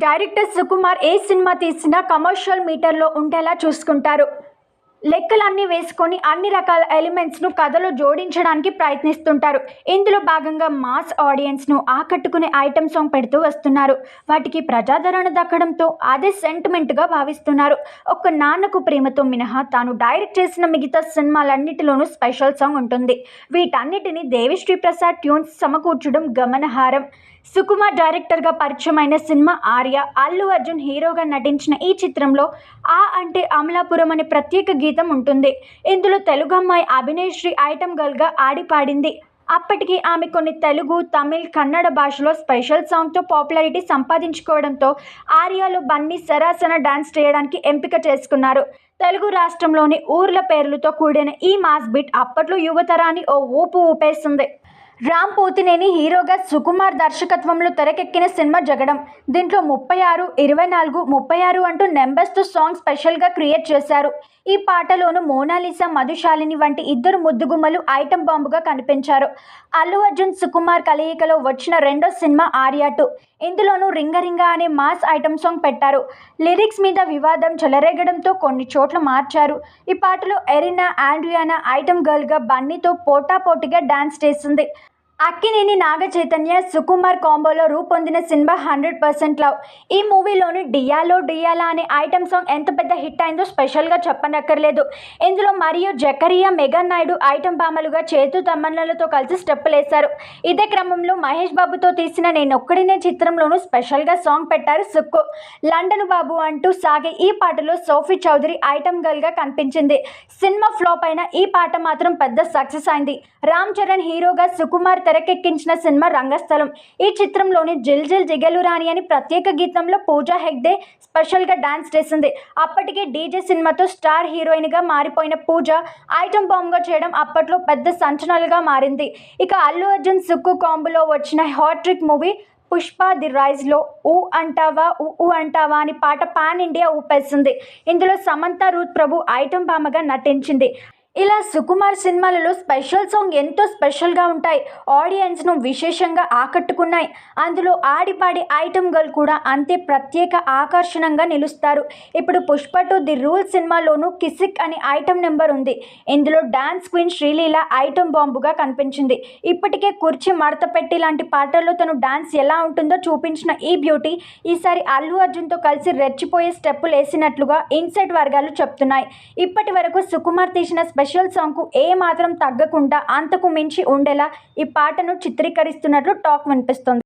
Director Sukumar ఏ cinema తీసినా commercial మీటర్లో ఉండేలా చూసుకుంటారు. లెక్కలన్నీ వేసుకొని అన్ని రకాల ఎలిమెంట్స్ను కథలో జోడించడానికి ప్రయత్నిస్తుంటారు. ఇందులో భాగంగా మాస్ ఆడియన్స్ను ఆకట్టుకునే ఐటమ్ సాంగ్ పెడుతూ వస్తున్నారు. వాటికి ప్రజాదరణ దక్కడంతో అదే సెంటిమెంట్గా భావిస్తున్నారు. ఒక నాన్నకు ప్రేమతో మినహా తాను డైరెక్ట్ చేసిన మిగతా సినిమాలన్నిటిలోనూ స్పెషల్ సాంగ్ ఉంటుంది. వీటన్నిటిని దేవిశ్రీ ప్రసాద్ ట్యూన్స్ సమకూర్చడం గమనహారం సుకుమార్ డైరెక్టర్గా పరిచయమైన సినిమా ఆర్య అల్లు అర్జున్ హీరోగా నటించిన ఈ చిత్రంలో ఆ అంటే అమలాపురం అనే ప్రత్యేక గీతం ఉంటుంది. ఇందులో తెలుగు అమ్మాయి అభినయశ్రీ ఐటమ్ గర్ల్గా ఆడిపాడింది. అప్పటికి ఆమె కొన్ని తెలుగు తమిళ్ కన్నడ భాషలో స్పెషల్ సాంగ్తో పాపులారిటీ సంపాదించుకోవడంతో ఆర్యాలో బన్నీ సరాసన డాన్స్ చేయడానికి ఎంపిక చేసుకున్నారు. తెలుగు రాష్ట్రంలోని ఊర్ల పేర్లతో కూడిన ఈ మాస్ బీట్ అప్పట్లో యువతరాన్ని ఓ ఊపు ఊపేస్తుంది రామ్ పోతినేని హీరోగా సుకుమార్ దర్శకత్వంలో తెరకెక్కిన సినిమా జగడం. దీంట్లో ముప్పై ఆరు ఇరవై నాలుగు ముప్పై ఆరు అంటూ నెంబర్స్తో సాంగ్ స్పెషల్గా క్రియేట్ చేశారు. ఈ పాటలోను మోనాలిసా మధుశాలిని వంటి ఇద్దరు ముద్దుగుమ్మలు ఐటమ్ బాంబుగా కనిపించారు. అల్లు అర్జున్ సుకుమార్ కలయికలో వచ్చిన రెండో సినిమా ఆర్యా టూ. ఇందులోనూ రింగరింగ అనే మాస్ ఐటమ్ సాంగ్ పెట్టారు. లిరిక్స్ మీద వివాదం చెలరేగడంతో కొన్ని చోట్ల మార్చారు. ఈ పాటలో ఎరినా ఆండ్రియానా ఐటమ్ గర్ల్గా బన్నీతో పోటాపోటీగా డాన్స్ చేసింది. అక్కినేని నాగ చైతన్య సుకుమార్ కాంబోలో రూపొందిన సినిమా హండ్రెడ్ పర్సెంట్ లవ్. ఈ మూవీలోని డియాలో డియాలా అనే ఐటమ్ సాంగ్ ఎంత పెద్ద హిట్ అయిందో స్పెషల్గా చెప్పనక్కర్లేదు. ఇందులో మరియు జకరియా మెగన్ నాయుడు ఐటమ్ బామలుగా చేతు తమ్మన్నలతో కలిసి స్టెప్పులు వేశారు. ఇదే క్రమంలో మహేష్ బాబుతో తీసిన నేను ఒక్కడినే చిత్రంలోనూ స్పెషల్గా సాంగ్ పెట్టారు సుక్కు. లండన్ బాబు అంటూ సాగే ఈ పాటలో సోఫీ చౌదరి ఐటమ్ గర్ల్గా కనిపించింది. సినిమా ఫ్లాప్ అయిన ఈ పాట మాత్రం పెద్ద సక్సెస్ అయింది. రామ్ చరణ్ హీరోగా సుకుమార్ తెరకెక్కించిన సినిమా రంగస్థలం. ఈ చిత్రంలోని జిల్ జిల్ జిగలు రాణి అని ప్రత్యేక గీతంలో పూజా హెగ్డే స్పెషల్గా డాన్స్ చేసింది. అప్పటికే డీజే సినిమాతో స్టార్ హీరోయిన్గా మారిపోయిన పూజ ఐటమ్ బాంబ్గా చేయడం అప్పట్లో పెద్ద సంచలనాలుగా మారింది. ఇక అల్లు అర్జున్ సుక్కు కాంబులో వచ్చిన hat trick movie Pushpa the రైజ్లో ఊ అంటావా ఊ ఊ అంటావా అని పాట పాన్ ఇండియా ఊపేసింది. ఇందులో సమంత రూత్ ప్రభు ఐటమ్ బామగా నటించింది. ఇలా సుకుమార్ సినిమాలలో స్పెషల్ సాంగ్ ఎంతో స్పెషల్గా ఉంటాయి. ఆడియన్స్ను విశేషంగా ఆకట్టుకున్నాయి. అందులో ఆడిపాడి ఐటమ్ గర్ల్ కూడా అంతే ప్రత్యేక ఆకర్షణంగా నిలుస్తారు. ఇప్పుడు పుష్ప టు ది రూల్ సినిమాలోనూ కిసిక్ అని ఐటమ్ నెంబర్ ఉంది. ఇందులో డాన్స్ క్వీన్ శ్రీలీల ఐటమ్ బాంబుగా కనిపించింది. ఇప్పటికే కుర్చీ మడత పెట్టి లాంటి పాటల్లో తను డాన్స్ ఎలా ఉంటుందో చూపించిన ఈ బ్యూటీ ఈసారి అల్లు అర్జున్తో కలిసి రెచ్చిపోయే స్టెప్పులు వేసినట్లుగా ఇన్సైడ్ వర్గాలు చెప్తున్నాయి. ఇప్పటి వరకు సుకుమార్ తీసిన స్పెషల్ సాంగ్కు ఏ మాత్రం తగ్గకుండా అంతకు మించి ఉండేలా ఈ పాటను చిత్రీకరిస్తున్నట్లు టాక్ వినిపిస్తుంది.